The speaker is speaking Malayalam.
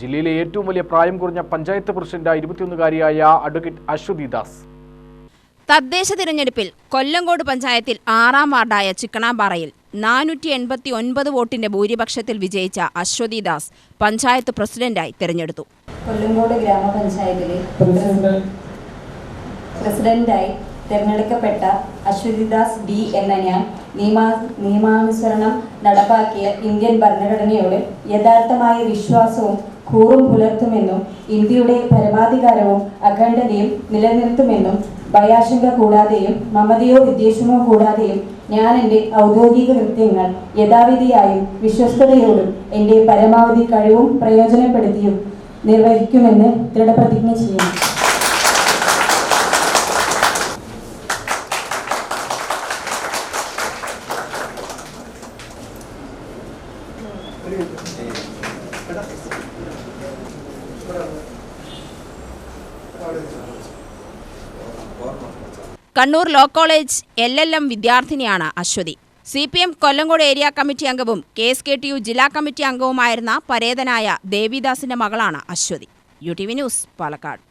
ജില്ലയിലെ ഏറ്റവും വലിയ പ്രായം കുറഞ്ഞ പഞ്ചായത്ത് പ്രസിഡന്റ് ഇരുപത്തിയൊന്നുകാരിയായ അഡ്വക്കേറ്റ് അശ്വതി ദാസ്. തദ്ദേശ തിരഞ്ഞെടുപ്പിൽ കൊല്ലങ്കോട് പഞ്ചായത്തിൽ ആറാം വാർഡായ ചിക്കണാമ്പാറയിൽ നാനൂറ്റി എൺപത്തി ഒൻപത് വോട്ടിന്റെ ഭൂരിപക്ഷത്തിൽ വിജയിച്ച അശ്വതി ദാസ് പഞ്ചായത്ത് പ്രസിഡന്റായി തിരഞ്ഞെടുത്തു. കൊല്ലങ്കോട് ഗ്രാമപഞ്ചായത്തിലെ പ്രസിഡന്റായി തിരഞ്ഞെടുക്കപ്പെട്ട അശ്വതിദാസ് ഡി എന്ന ഞാൻ നിയമാ നിയമാനുസരണം നടപ്പാക്കിയ ഇന്ത്യൻ ഭരണഘടനയോട് യഥാർത്ഥമായ വിശ്വാസവും കൂറും പുലർത്തുമെന്നും ഇന്ത്യയുടെ പരമാധികാരവും അഖണ്ഡതയും നിലനിർത്തുമെന്നും ഭയാശങ്ക കൂടാതെയും മമതയോ വിദ്വേഷമോ കൂടാതെയും ഞാൻ എന്റെ ഔദ്യോഗിക കൃത്യങ്ങൾ യഥാവിധിയായും വിശ്വസ്തയോടും എന്റെ പരമാവധി കഴിവും പ്രയോജനപ്പെടുത്തിയും നിർവഹിക്കുമെന്ന് ദൃഢപ്രതിജ്ഞ ചെയ്യുന്നു. Kannur law college L L M വിദ്യാർത്ഥിനിയാണ് Ashwathi. C P M Kollengode area committee അംഗവും K S K T U ജില്ലാ കമ്മിറ്റി അംഗവുമായിരുന്ന പരേതനായ ദേവിദാസിന്റെ മകളാണ് Ashwathi. U T V news Palakkad.